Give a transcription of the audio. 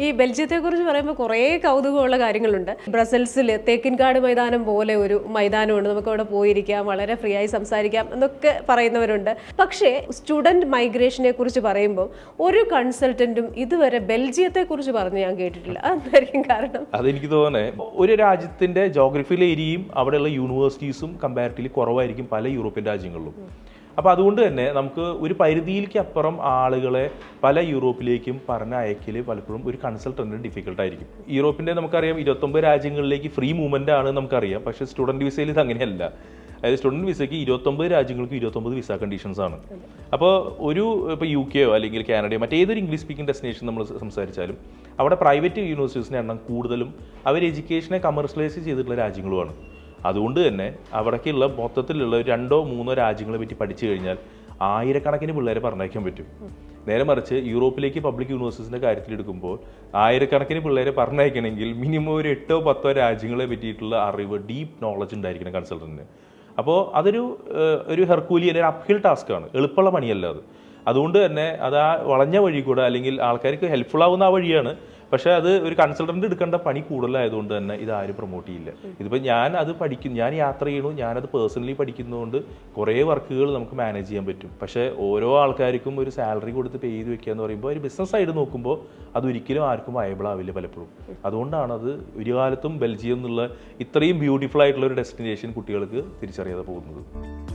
ഈ ബെൽജിയത്തെ കുറിച്ച് പറയുമ്പോൾ കുറേ കൗതുകമുള്ള കാര്യങ്ങളുണ്ട്. ബ്രസൽസിൽ തേക്കിൻകാട് മൈതാനം പോലെ ഒരു മൈതാനമുണ്ട്. നമുക്ക് അവിടെ പോയിരിക്കാം വളരെ ഫ്രീ ആയി സംസാരിക്കാം എന്നൊക്കെ പറയുന്നവരുണ്ട്. പക്ഷേ സ്റ്റുഡന്റ് മൈഗ്രേഷനെ കുറിച്ച് പറയുമ്പോൾ ഒരു കൺസൾട്ടന്റും ഇതുവരെ ബെൽജിയത്തെ കുറിച്ച് പറഞ്ഞ് ഞാൻ കേട്ടിട്ടില്ല. അതെന്തായിരിക്കും കാരണം? അതെനിക്ക് തോന്നുന്നത് ഒരു രാജ്യത്തിന്റെ ജോഗ്രഫിയിലെ ഏരിയയും അവിടെയുള്ള യൂണിവേഴ്സിറ്റീസും കമ്പാരിറ്റീവ്ലി കുറവായിരിക്കും പല യൂറോപ്യൻ രാജ്യങ്ങളിലും. അപ്പോൾ അതുകൊണ്ട് തന്നെ നമുക്ക് ഒരു പരിധിയിലേക്ക് അപ്പുറം ആളുകളെ പല യൂറോപ്പിലേക്കും പറഞ്ഞ അയക്കൽ പലപ്പോഴും ഒരു കൺസൾട്ടന്റിന് ഡിഫിക്കൽട്ട് ആയിരിക്കും. യൂറോപ്പിന്റെ നമുക്കറിയാം ഇരുപത്തൊമ്പത് രാജ്യങ്ങളിലേക്ക് ഫ്രീ മൂവ്മെന്റ് ആണ് നമുക്കറിയാം. പക്ഷേ സ്റ്റുഡന്റ് വിസയിൽ ഇത് അങ്ങനെയല്ല. അതായത് സ്റ്റുഡന്റ് വിസയ്ക്ക് ഇരുപത്തൊമ്പത് രാജ്യങ്ങൾക്ക് ഇരുപത്തൊമ്പത് വിസ കണ്ടീഷൻസ് ആണ്. അപ്പോൾ ഒരു ഇപ്പോൾ യു കെയോ അല്ലെങ്കിൽ കാനഡയോ മറ്റേതൊരു ഇംഗ്ലീഷ് സ്പീക്കിംഗ് ഡെസ്റ്റിനേഷൻ നമ്മൾ സംസാരിച്ചാലും അവിടെ പ്രൈവറ്റ് യൂണിവേഴ്സിറ്റീസിന്റെ എണ്ണം കൂടുതലും അവർ എഡ്യൂക്കേഷനെ കമേഴ്സ്യലൈസ് ചെയ്തിട്ടുള്ള രാജ്യങ്ങളുമാണ്. അതുകൊണ്ട് തന്നെ അവിടേക്കുള്ള മൊത്തത്തിലുള്ള രണ്ടോ മൂന്നോ രാജ്യങ്ങളെ പറ്റി പഠിച്ചു കഴിഞ്ഞാൽ ആയിരക്കണക്കിന് പിള്ളേരെ പറഞ്ഞയക്കാൻ പറ്റും. നേരെ മറിച്ച് യൂറോപ്പിലേക്ക് പബ്ലിക് യൂണിവേഴ്സിറ്റിന്റെ കാര്യത്തിൽ എടുക്കുമ്പോൾ ആയിരക്കണക്കിന് പിള്ളേരെ പറഞ്ഞയക്കണമെങ്കിൽ മിനിമം ഒരു എട്ടോ പത്തോ രാജ്യങ്ങളെ പറ്റിയിട്ടുള്ള അറിവ് ഡീപ്പ് നോളജ് ഉണ്ടായിരിക്കണം കൺസൾട്ടന്റിന് അപ്പോൾ അതൊരു ഒരു ഹെർക്കൂലിയൻ ഒരു അപ്ഹിൽ ടാസ്ക്കാണ് എളുപ്പമുള്ള പണിയല്ല അത്. അതുകൊണ്ട് തന്നെ അത് ആ വളഞ്ഞ വഴി കൂടെ അല്ലെങ്കിൽ ആൾക്കാർക്ക് ഹെൽപ്ഫുൾ ആവുന്ന ആ വഴിയാണ് പക്ഷേ അത് ഒരു കൺസൾട്ടന്റ് എടുക്കേണ്ട പണി കൂടുതലായതുകൊണ്ട് തന്നെ ഇത് ആരും പ്രൊമോട്ട് ചെയ്യില്ല. ഇതിപ്പോൾ ഞാൻ അത് പഠിക്കും ഞാൻ യാത്ര ചെയ്യണു ഞാനത് പേഴ്സണലി പഠിക്കുന്നതുകൊണ്ട് കുറേ വർക്കുകൾ നമുക്ക് മാനേജ് ചെയ്യാൻ പറ്റും. പക്ഷേ ഓരോ ആൾക്കാർക്കും ഒരു സാലറി കൊടുത്ത് പേ ചെയ്ത് വെക്കുക എന്ന് പറയുമ്പോൾ ഒരു ബിസിനസ് സൈഡ് നോക്കുമ്പോൾ അത് ഒരിക്കലും ആർക്കും വയബിൾ ആവില്ല പലപ്പോഴും. അതുകൊണ്ടാണ് അത് ഒരു കാലത്തും ബെൽജിയം എന്നുള്ള ഇത്രയും ബ്യൂട്ടിഫുൾ ആയിട്ടുള്ള ഒരു ഡെസ്റ്റിനേഷൻ കുട്ടികൾക്ക് തിരിച്ചറിയാതെ പോകുന്നത്.